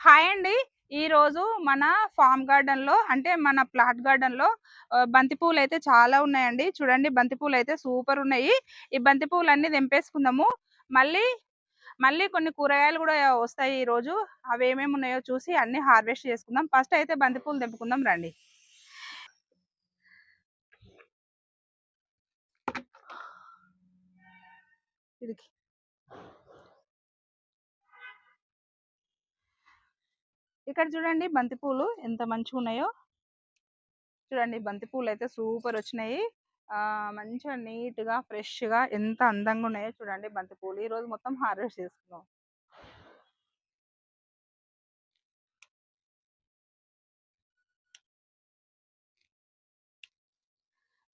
Hi అండి. ఈరోజు మన ఫామ్ గార్డెన్లో అంటే మన ప్లాట్ గార్డెన్లో బంతి పూలు అయితే చాలా ఉన్నాయండి. చూడండి బంతి పూలు అయితే సూపర్ ఉన్నాయి. ఈ బంతి అన్నీ తెంపేసుకుందాము. మళ్ళీ మళ్ళీ కొన్ని కూరగాయలు కూడా వస్తాయి ఈ రోజు. అవి ఏమేమి ఉన్నాయో చూసి అన్ని హార్వెస్ట్ చేసుకుందాం. ఫస్ట్ అయితే బంతి పూలు తెంపుకుందాం రండి. ఇది ఇక్కడ చూడండి బంతిపూలు ఎంత మంచిగా ఉన్నాయో. చూడండి బంతిపూలు అయితే సూపర్ వచ్చినాయి. ఆ మంచిగా నీట్గా ఫ్రెష్గా ఎంత అందంగా ఉన్నాయో చూడండి బంతిపూలు ఈరోజు ఈ రోజు మొత్తం హార్వెస్ట్ చేసుకున్నాం.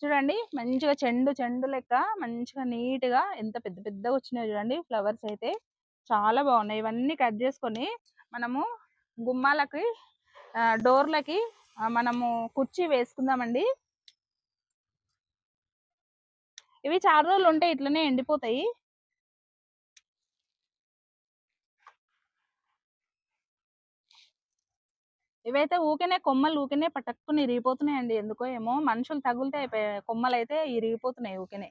చూడండి మంచిగా చెండు చెండు లెక్క మంచిగా నీట్గా ఎంత పెద్ద పెద్దగా వచ్చినాయి చూడండి. ఫ్లవర్స్ అయితే చాలా బాగున్నాయి. ఇవన్నీ కట్ చేసుకొని మనము గుమ్మాలకి డోర్లకి మనము కుర్చీ వేసుకుందామండి. ఇవి చాలా రోజులు ఉంటే ఇట్లనే ఎండిపోతాయి. ఇవైతే ఊకనే కొమ్మలు ఊకనే పటక్కుని ఇరిగిపోతున్నాయండి. ఎందుకో ఏమో మనుషులు తగులుతే కొమ్మలు అయితే ఇరిగిపోతున్నాయి ఊకెనే.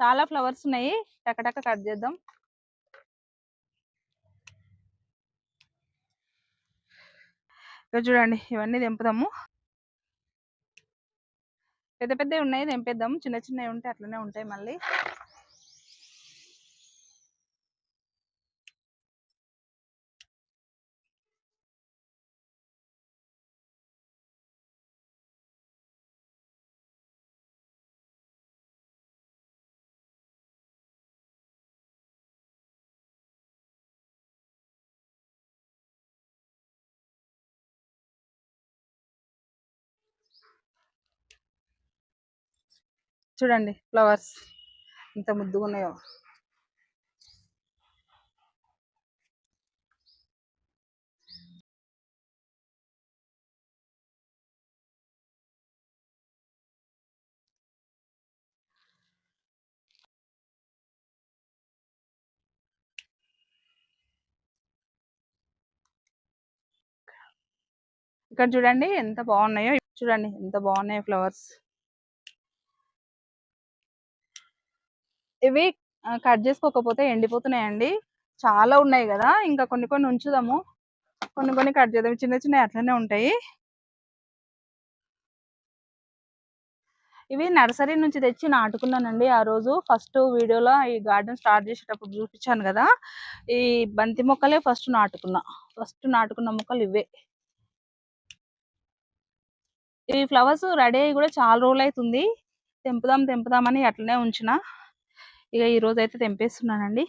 చాలా ఫ్లవర్స్ ఉన్నాయి. టకటక కట్ చేద్దాం. ఇక్కడ చూడండి ఇవన్నీ తెంపుదాము. పెద్ద పెద్దవి ఉన్నాయి తెంపేద్దాం చిన్న చిన్నవి ఉంటే అట్లనే ఉంటాయి మళ్ళీ. చూడండి ఫ్లవర్స్ ఎంత ముద్దుగా ఉన్నాయో ఇక్కడ చూడండి ఎంత బాగున్నాయో. చూడండి ఎంత బాగున్నాయో ఫ్లవర్స్. ఇవి కట్ చేసుకోకపోతే ఎండిపోతున్నాయండి. చాలా ఉన్నాయి కదా ఇంకా కొన్ని కొన్ని ఉంచుదాము. కొన్ని కొన్ని కట్ చేద్దాం. చిన్న చిన్న అట్లనే ఉంటాయి. ఇవి నర్సరీ నుంచి తెచ్చి నాటుకున్నానండి ఆ రోజు. ఫస్ట్ వీడియోలో ఈ గార్డెన్ స్టార్ట్ చేసేటప్పుడు చూపించాను కదా ఈ బంతి మొక్కలే ఫస్ట్ నాటుకున్నా. ఫస్ట్ నాటుకున్న మొక్కలు ఇవే. ఈ ఫ్లవర్స్ రెడీ అయ్యి కూడా చాలా రోజులు అవుతుంది. తెంపుదాం తెంపుదామని అట్లనే ఉంచిన. ఇక ఈ రోజు అయితే తెంపేస్తున్నానండి.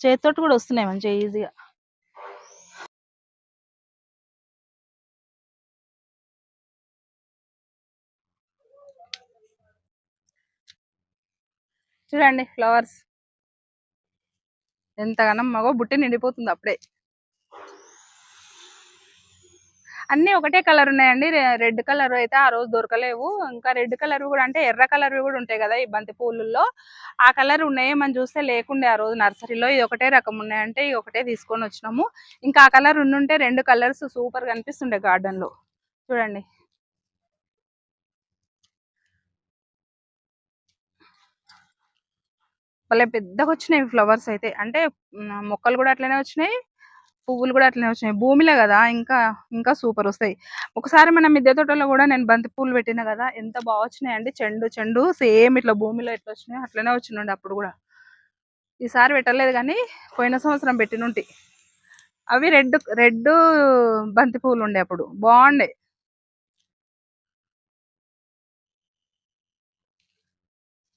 చేతితోటి కూడా వస్తున్నాయి మంచిగా ఈజీగా. చూడండి ఫ్లవర్స్. ఎంతగానో మగో బుట్టి నిండిపోతుంది అప్పుడే. అన్ని ఒకటే కలర్ ఉన్నాయండి. రెడ్ కలర్ అయితే ఆ రోజు దొరకలేవు. ఇంకా రెడ్ కలర్ కూడా అంటే ఎర్ర కలర్ కూడా ఉంటాయి కదా ఈ బంతి పూలలో ఆ కలర్ ఉన్నాయి మనం చూస్తే లేకుండే ఆ రోజు నర్సరీలో ఇది ఒకటే రకం ఉన్నాయంటే ఇది ఒకటే తీసుకొని వచ్చినాము. ఇంకా ఆ కలర్ ఉండుంటే రెండు కలర్స్ సూపర్ కనిపిస్తుండే గార్డెన్లో చూడండి. భలే పెద్దగా వచ్చినాయి ఫ్లవర్స్ అయితే. అంటే మొక్కలు కూడా అట్లనే వచ్చినాయి. పువ్వులు కూడా అట్లనే వచ్చినాయి. భూమిలో కదా ఇంకా ఇంకా సూపర్ వస్తాయి. ఒకసారి మన మిద్దె తోటలో కూడా నేను బంతి పూలు పెట్టిన కదా ఎంత బాగా వచ్చినాయండి. చెండు చెండు సేమ్ ఇట్లా భూమిలో ఎట్లా వచ్చినాయి అట్లనే వచ్చినండి అప్పుడు కూడా. ఈసారి పెట్టలేదు కానీ పోయిన సంవత్సరం పెట్టినుంటి. అవి రెడ్ రెడ్ బంతి పూలు ఉండే అప్పుడు. బాగుండే.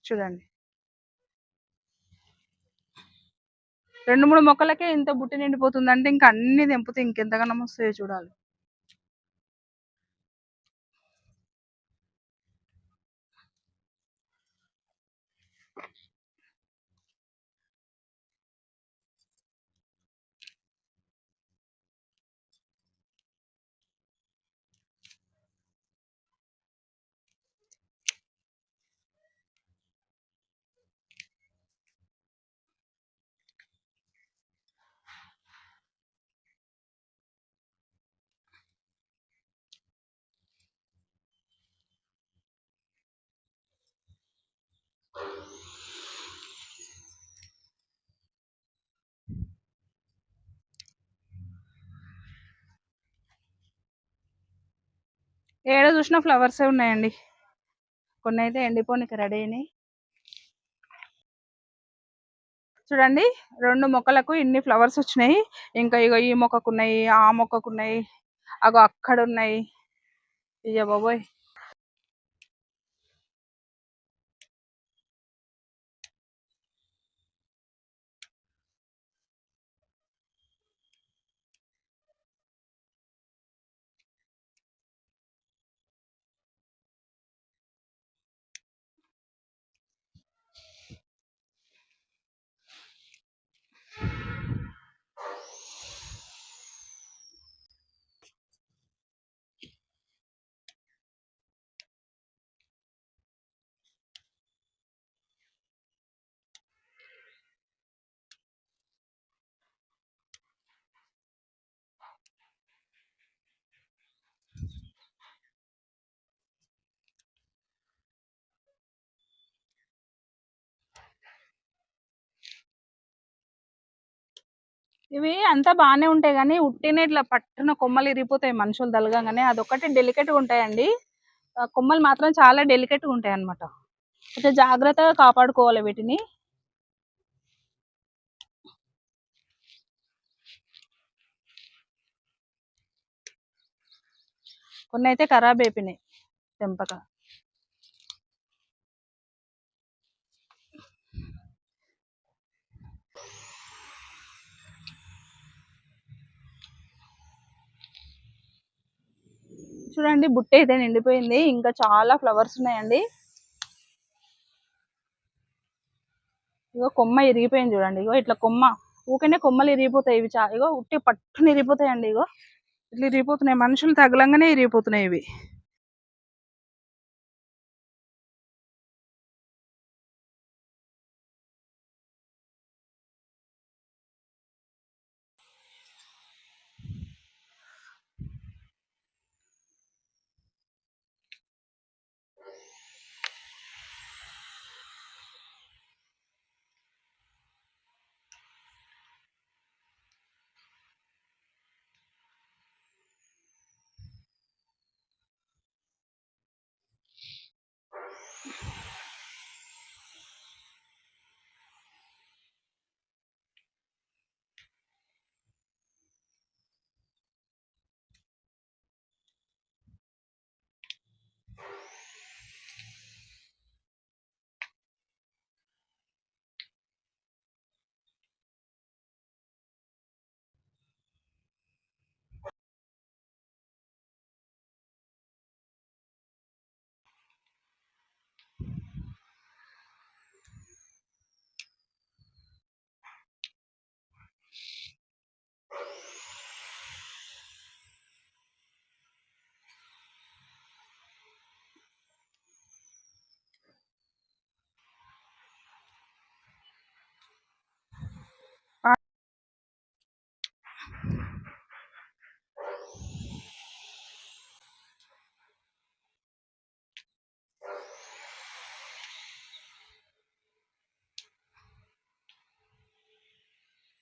చూడండి. రెండు మూడు మొక్కలకే ఇంత బుట్టి నిండిపోతుంది అంటే ఇంకా అన్ని తెంపితే ఇంకెంతగానో వస్తాయో చూడాలి. ఏడ చూసినా ఫ్లవర్సే ఉన్నాయండి. కొన్ని అయితే ఎండిపోనికి రెడీ అయినాయి. చూడండి రెండు మొక్కలకు ఇన్ని ఫ్లవర్స్ వచ్చినాయి. ఇంకా ఇగో ఈ మొక్కకు ఉన్నాయి ఆ మొక్కకు ఉన్నాయి అగో అక్కడ ఉన్నాయి ఇయ్య బాబోయ్. ఇవి అంతా బాగానే ఉంటాయి కానీ ఉట్టిన ఇట్లా పట్టున కొమ్మలు ఇరిగిపోతాయి మనుషులు తలగంగానే అదొకటి డెలికేట్గా ఉంటాయండి. కొమ్మలు మాత్రం చాలా డెలికేట్గా ఉంటాయి అన్నమాట. కొంచెం జాగ్రత్తగా కాపాడుకోవాలి వీటిని. కొన్ని అయితే ఖరాబ్ అయిపోయినాయి తెంపక. చూడండి బుట్ట అయితే నిండిపోయింది. ఇంకా చాలా ఫ్లవర్స్ ఉన్నాయండి. ఇగో కొమ్మ ఇరిగిపోయింది చూడండి. ఇగో ఇట్లా కొమ్మ ఊకనే కొమ్మలు ఇరిగిపోతాయి. ఇవి చా ఇగో ఉట్టి పట్టుని ఇరిగిపోతాయండి ఇగో. ఇట్లా ఇరిగిపోతున్నాయి. మనుషులు తగలంగానే ఇరిగిపోతున్నాయి ఇవి.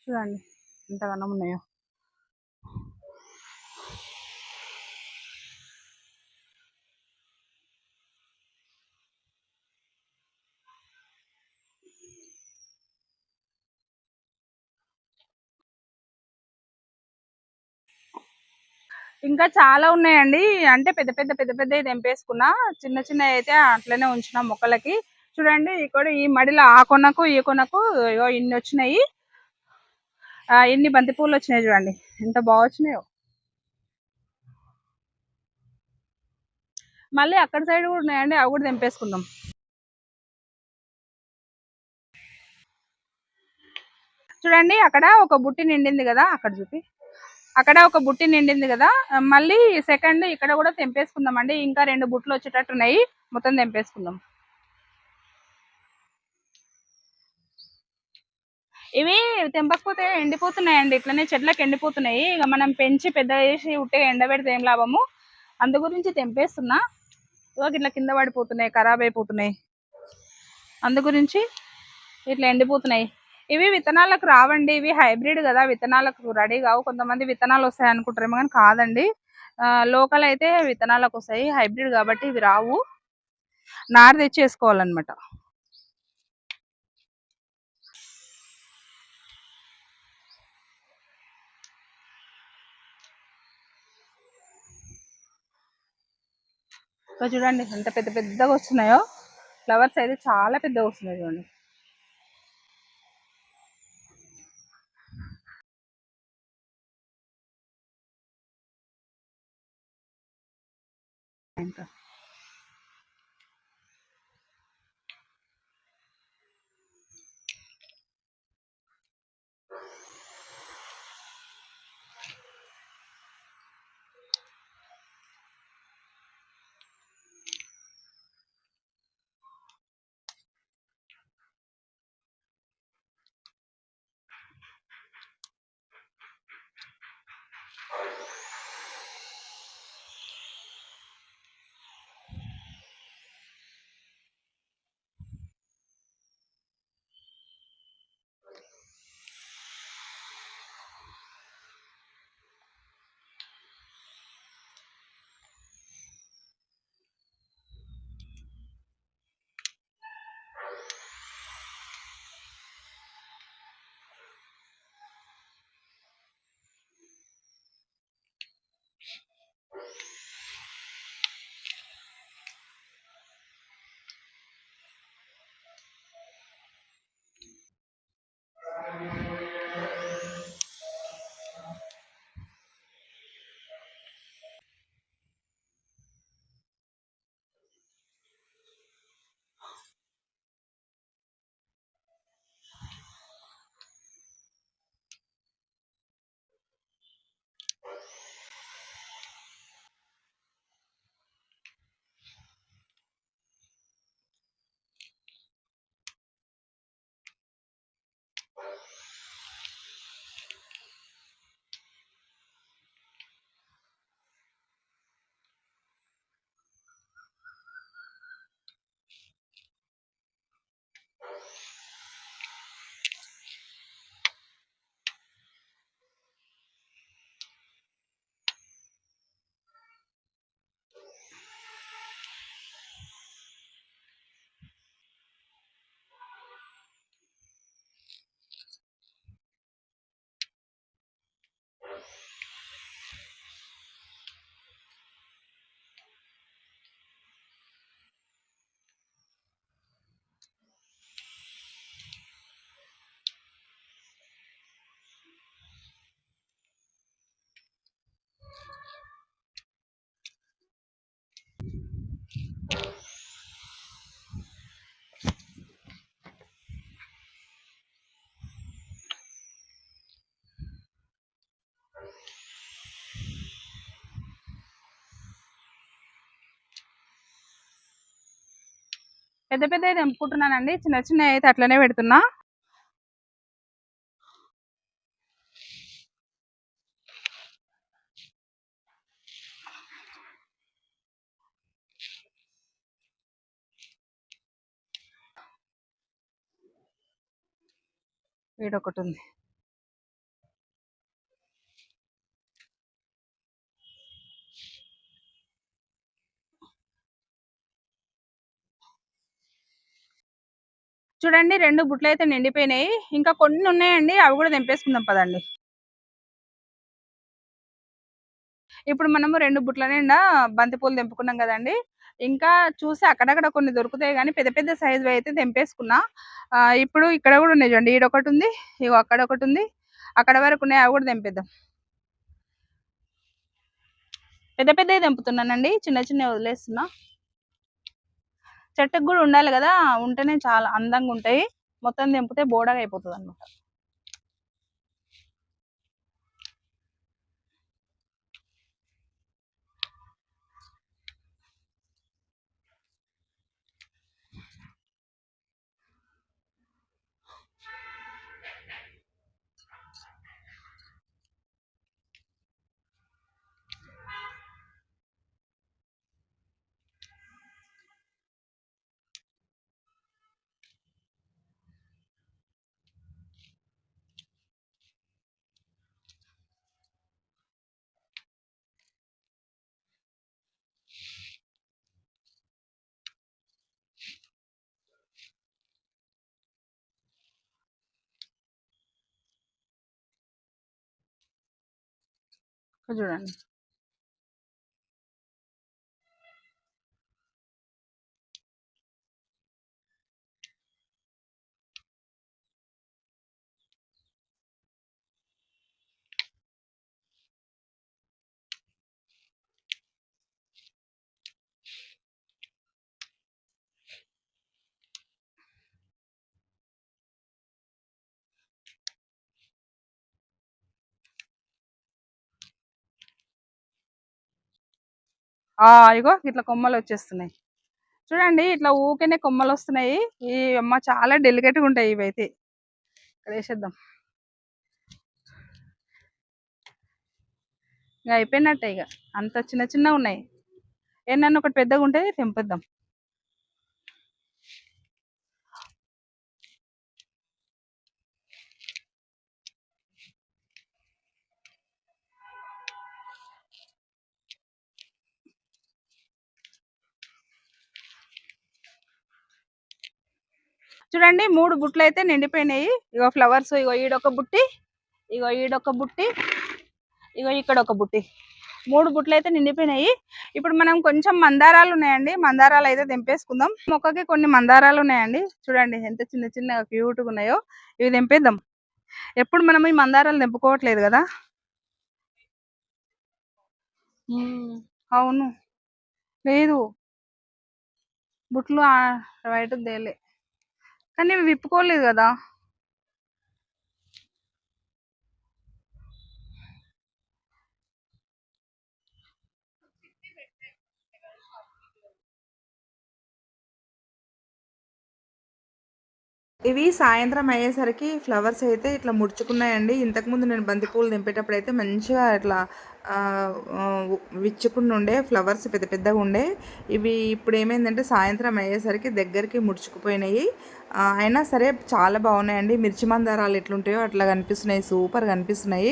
చూడండి ఎంతగానో ఉన్నాయో. ఇంకా చాలా ఉన్నాయండి. అంటే పెద్ద పెద్ద పెద్ద పెద్ద తెంపేసుకున్నా చిన్న చిన్న అయితే అట్లనే ఉంచిన మొక్కలకి. చూడండి ఇక్కడ ఈ మడిలో ఆ కొనకు ఈ కొనకు ఇగో ఇన్ని వచ్చినాయి. ఆ, ఇన్ని బంతి పూలు వచ్చినాయి చూడండి. ఎంత బాగా వచ్చినాయో. మళ్ళీ అక్కడ సైడ్ కూడా ఉన్నాయండి అవి కూడా తెంపేసుకుందాం. చూడండి అక్కడ ఒక బుట్టి నిండింది కదా అక్కడ చూపి. అక్కడ ఒక బుట్టి నిండింది కదా మళ్ళీ సెకండ్ ఇక్కడ కూడా తెంపేసుకుందాం అండి ఇంకా రెండు బుట్టలు వచ్చేటట్టు ఉన్నాయి మొత్తం తెంపేసుకుందాం. ఇవి తెంపకపోతే ఎండిపోతున్నాయండి. ఇట్లనే చెట్లకు ఎండిపోతున్నాయి. ఇక మనం పెంచి పెద్ద చేసి ఉట్టే ఎండబెడితే ఏం లాభము? అందు గురించి తెంపేస్తున్నా. ఇవాళ ఇట్లా కింద పడిపోతున్నాయి ఖరాబ్ అయిపోతున్నాయి. అందు గురించి ఇట్లా ఎండిపోతున్నాయి. ఇవి విత్తనాలకు రావండి. ఇవి హైబ్రిడ్ కదా విత్తనాలకు రెడీ కావు. కొంతమంది విత్తనాలు వస్తాయి అనుకుంటారేమో కానీ కాదండి. లోకల్ అయితే విత్తనాలకు వస్తాయి హైబ్రిడ్ కాబట్టి ఇవి రావు. నారు తెచ్చేసుకోవాలన్నమాట. చూడండి ఎంత పెద్ద పెద్దగా వస్తున్నాయో. ఫ్లవర్స్ అయితే చాలా పెద్దగా వస్తున్నాయి చూడండి. ఇంకా పెద్ద పెద్ద తెంపుకుంటున్నానండి. చిన్న చిన్న అయితే అట్లనే పెడుతున్నా. వీడొకటి ఉంది చూడండి రెండు బుట్లు అయితే నిండిపోయినాయి. ఇంకా కొన్ని ఉన్నాయండి అవి కూడా తెంపేసుకుందాం పదండి. ఇప్పుడు మనము రెండు బుట్ల నిండా బంతిపూలు తెంపుకున్నాం కదండి. ఇంకా చూసి అక్కడక్కడ కొన్ని దొరుకుతాయి కానీ పెద్ద పెద్ద సైజు అయితే తెంపేసుకున్నా. ఇప్పుడు ఇక్కడ కూడా ఉన్నాయి చూడండి ఈడొకటి ఉంది ఇగో అక్కడ ఒకటి ఉంది. అక్కడ వరకు ఉన్నాయి అవి కూడా తెంపేద్దాం. పెద్ద పెద్దవి తెంపుతున్నానండి చిన్న చిన్నవి వదిలేస్తున్నా. చెట్టుకు కూడా ఉండాలి కదా ఉంటేనే చాలా అందంగా ఉంటాయి. మొత్తం తెంపితే బోడగా అయిపోతుంది అనమాట చూడండి ఇగో ఇట్లా కొమ్మలు వచ్చేస్తున్నాయి. చూడండి ఇట్లా ఊకేనే కొమ్మలు వస్తున్నాయి. ఈ అమ్మ చాలా డెలికేట్గా ఉంటాయి ఇవైతే. ఇక్కడ వేసేద్దాం. ఇక అయిపోయినట్టే ఇక అంత చిన్న చిన్న ఉన్నాయి. ఏంటన్నా ఒకటి పెద్దగా ఉంటే తెంపేద్దాం. చూడండి మూడు బుట్లు అయితే నిండిపోయినాయి. ఇగో ఫ్లవర్స్ ఇగో ఈడొక బుట్టి ఇగో ఈడొక బుట్టి ఇగో ఇక్కడ ఒక బుట్టి. మూడు బుట్లు అయితే నిండిపోయినాయి. ఇప్పుడు మనం కొంచెం మందారాలు ఉన్నాయండి. మందారాలు అయితే తెంపేసుకుందాం. మొక్కకి కొన్ని మందారాలు ఉన్నాయండి. చూడండి ఎంత చిన్న చిన్న క్యూట్గా ఉన్నాయో. ఇవి తెంపేద్దాం. ఎప్పుడు మనం ఈ మందారాలు తెంపుకోవట్లేదు కదా? అవును. లేదు. బుట్లు బయట తేలే. కానీ ఇవి విప్పుకోలేదు కదా. ఇవి సాయంత్రం అయ్యేసరికి ఫ్లవర్స్ అయితే ఇట్లా ముడుచుకున్నాయండి. ఇంతకుముందు నేను బంతిపూలు దింపేటప్పుడు అయితే మంచిగా ఇట్లా విచ్చుకుని ఉండే ఫ్లవర్స్ పెద్ద పెద్దగా ఉండే. ఇవి ఇప్పుడు ఏమైందంటే సాయంత్రం అయ్యేసరికి దగ్గరికి ముడుచుకుపోయినాయి. అయినా సరే చాలా బాగున్నాయండి. మిర్చి మందారాలు ఎట్లుంటాయో అట్లా కనిపిస్తున్నాయి. సూపర్ కనిపిస్తున్నాయి.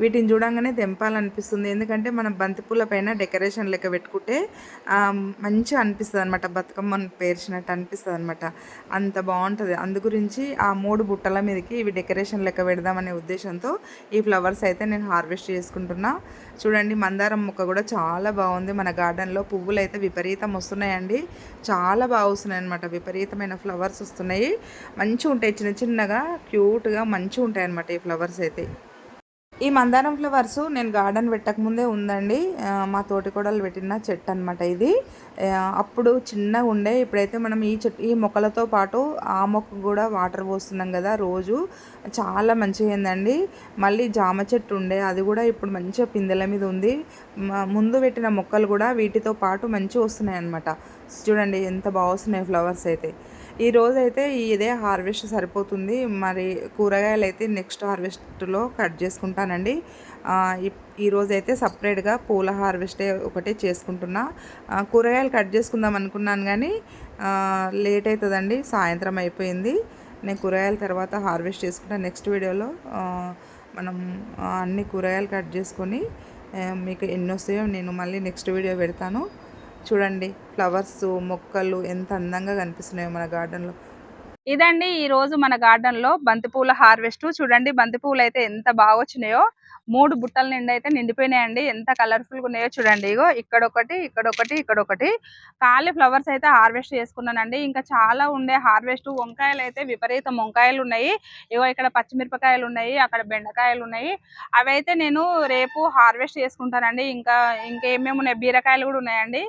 వీటిని చూడంగానే తెంపాలనిపిస్తుంది. ఎందుకంటే మనం బంతిపూల పైన డెకరేషన్ లెక్క పెట్టుకుంటే మంచిగా అనిపిస్తుంది అనమాట బతుకమ్మను పేర్చినట్టు అనిపిస్తుంది అనమాట అంత బాగుంటుంది. అందు గురించి ఆ మూడు బుట్టల మీదకి ఇవి డెకరేషన్ లెక్క పెడదామనే ఉద్దేశంతో ఈ ఫ్లవర్స్ అయితే నేను హార్వెస్ట్ చేసుకుంటున్నా. చూడండి మందారం మొక్క కూడా చాలా బాగుంది. మన గార్డెన్లో పువ్వులు అయితే విపరీతం వస్తున్నాయండి. చాలా బాగా వస్తున్నాయి అనమాట విపరీతమైన ఫ్లవర్స్ వస్తున్నాయి. మంచిగా ఉంటాయి. చిన్న చిన్నగా క్యూట్గా మంచిగా ఉంటాయి అనమాట ఈ ఫ్లవర్స్ అయితే. ఈ మందారం ఫ్లవర్స్ నేను గార్డెన్ పెట్టకముందే ఉందండి. మా తోటికోడలు పెట్టిన చెట్టు అనమాట ఇది. అప్పుడు చిన్నగా ఉండే. ఇప్పుడైతే మనం ఈ చెట్టు ఈ మొక్కలతో పాటు ఆ మొక్క కూడా వాటర్ పోస్తున్నాం కదా రోజు. చాలా మంచిగా అయిందండి. మళ్ళీ జామ చెట్టు ఉండే. అది కూడా ఇప్పుడు మంచిగా పిందెల మీద ఉంది. ముందు పెట్టిన మొక్కలు కూడా వీటితో పాటు మంచిగా వస్తున్నాయి అనమాట చూడండి ఎంత బాగా వస్తున్నాయి ఫ్లవర్స్ అయితే. ఈ రోజు అయితే ఇదే హార్వెస్ట్ సరిపోతుంది. మరి కూరగాయలు అయితే నెక్స్ట్ హార్వెస్ట్లో కట్ చేసుకుంటానండి. ఈరోజు అయితే సపరేట్గా పూల హార్వెస్టే ఒకటే చేసుకుంటున్నా. కూరగాయలు కట్ చేసుకుందాం అనుకున్నాను కానీ లేట్ అవుతుందండి సాయంత్రం అయిపోయింది. నేను కూరగాయల తర్వాత హార్వెస్ట్ చేసుకుంటా. నెక్స్ట్ వీడియోలో మనం అన్ని కూరగాయలు కట్ చేసుకొని మీకు ఎన్ని వస్తాయో నేను మళ్ళీ నెక్స్ట్ వీడియో పెడతాను. చూడండి ఫ్లవర్స్ మొక్కలు ఎంత అందంగా కనిపిస్తున్నాయో మన గార్డెన్లో. ఇదండి ఈ రోజు మన గార్డెన్లో బంతిపూల హార్వెస్ట్. చూడండి బంతిపూలు అయితే ఎంత బాగా వచ్చినాయో. మూడు బుట్టల నిండి అయితే నిండిపోయినాయండి. ఎంత కలర్ఫుల్గా ఉన్నాయో చూడండి. ఇగో ఇక్కడ ఒకటి ఇక్కడ ఒకటి ఇక్కడ ఒకటి ఖాళీ ఫ్లవర్స్ అయితే హార్వెస్ట్ చేసుకున్నానండి. ఇంకా చాలా ఉండే హార్వెస్ట్. వంకాయలు అయితే విపరీతం వంకాయలు ఉన్నాయి. ఇగో ఇక్కడ పచ్చిమిరపకాయలు ఉన్నాయి అక్కడ బెండకాయలు ఉన్నాయి. అవి అయితే నేను రేపు హార్వెస్ట్ చేసుకుంటానండి. ఇంకా ఇంకేమేమి ఉన్నాయి బీరకాయలు కూడా ఉన్నాయండి.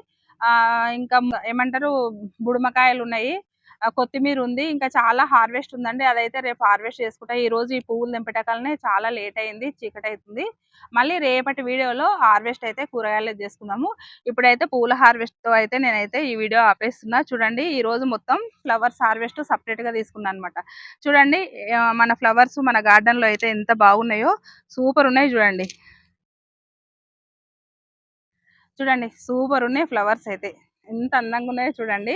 ఇంకా ఏమంటారు బుడమకాయలు ఉన్నాయి. కొత్తిమీర ఉంది. ఇంకా చాలా హార్వెస్ట్ ఉందండి. అదైతే రేపు హార్వెస్ట్ చేసుకుంటా. ఈ రోజు ఈ పువ్వులు దింపటకాలనే చాలా లేట్ అయింది చీకటి అవుతుంది మళ్ళీ రేపటి వీడియోలో హార్వెస్ట్ అయితే కూరగాయలు చేసుకుందాము. ఇప్పుడైతే పూల హార్వెస్ట్తో అయితే నేనైతే ఈ వీడియో ఆపేస్తున్నా. చూడండి ఈ రోజు మొత్తం ఫ్లవర్స్ హార్వెస్ట్ సపరేట్గా తీసుకున్నాను అనమాట చూడండి మన ఫ్లవర్స్ మన గార్డెన్లో అయితే ఎంత బాగున్నాయో సూపర్ ఉన్నాయి చూడండి. చూడండి సూపర్ ఉన్నాయి ఫ్లవర్స్ అయితే. ఎంత అందంగా ఉన్నాయో చూడండి.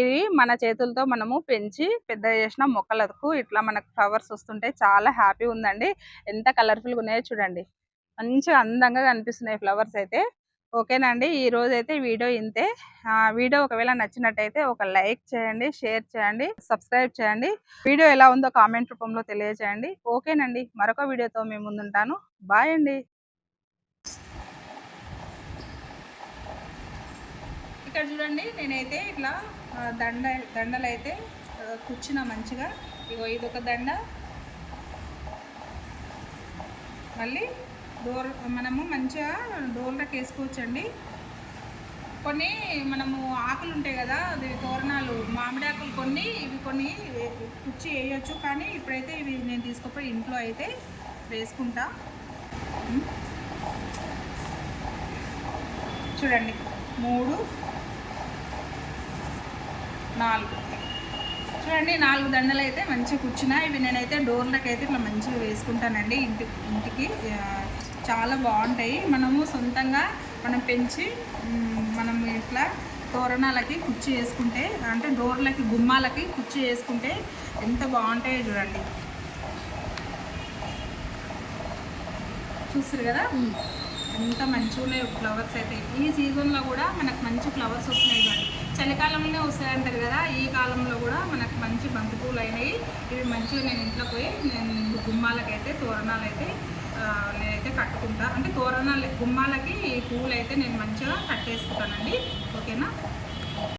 ఇది మన చేతులతో మనము పెంచి పెద్ద చేసిన మొక్కలకు ఇట్లా మనకు ఫ్లవర్స్ వస్తుంటే చాలా హ్యాపీ ఉందండి. ఎంత కలర్ఫుల్గా ఉన్నాయో చూడండి. మంచిగా అందంగా కనిపిస్తున్నాయి ఫ్లవర్స్ అయితే. ఓకేనండి ఈ రోజు అయితే వీడియో ఇంతే. వీడియో ఒకవేళ నచ్చినట్టయితే ఒక లైక్ చేయండి షేర్ చేయండి సబ్స్క్రైబ్ చేయండి. వీడియో ఎలా ఉందో కామెంట్ రూపంలో తెలియజేయండి. ఓకేనండి మరొక వీడియోతో మేము ముందుంటాను. బాయ్ అండి. ఇక్కడ చూడండి నేనైతే ఇట్లా దండ దండలు అయితే కుచ్చిన కూర్చున్న మంచిగా. ఇగో ఇది ఒక దండ. మళ్ళీ డోర్ మనము మంచిగా డోర్లకు వేసుకోవచ్చండి. కొన్ని మనము ఆకులు ఉంటాయి కదా అది తోరణాలు మామిడి ఆకులు కొన్ని ఇవి కొన్ని కుచ్చి వేయచ్చు. కానీ ఇప్పుడైతే ఇవి నేను తీసుకుపోయి ఇంట్లో అయితే వేసుకుంటా. చూడండి. మూడు నాలుగు. చూడండి నాలుగు దండలు అయితే మంచిగా కూర్చున్నాయి. ఇవి నేనైతే డోర్లకు అయితే ఇట్లా మంచిగా వేసుకుంటానండి ఇంటి ఇంటికి. చాలా బాగుంటాయి. మనము సొంతంగా మనం పెంచి మనం ఇట్లా తోరణాలకి కుర్చీ వేసుకుంటే అంటే డోర్లకి గుమ్మాలకి కుర్చీ వేసుకుంటే ఎంత బాగుంటాయో చూడండి. చూస్తారు కదా? ఎంత మంచిగా ఫ్లవర్స్ అయితే. ఈ సీజన్లో కూడా మనకు మంచి ఫ్లవర్స్ వస్తున్నాయి చూడండి. చలికాలంలోనే వస్తాయి అంటారు కదా ఈ కాలంలో కూడా మనకు మంచి బంతి పూలు అయినాయి ఇవి మంచిగా నేను ఇంట్లో పోయి నేను గుమ్మాలకైతే తోరణాలు అయితే నేనైతే కట్టుకుంటా. అంటే తోరణాలు గుమ్మాలకి ఈ పూలు అయితే నేను మంచిగా కట్టేసుకుంటానండి. ఓకేనా?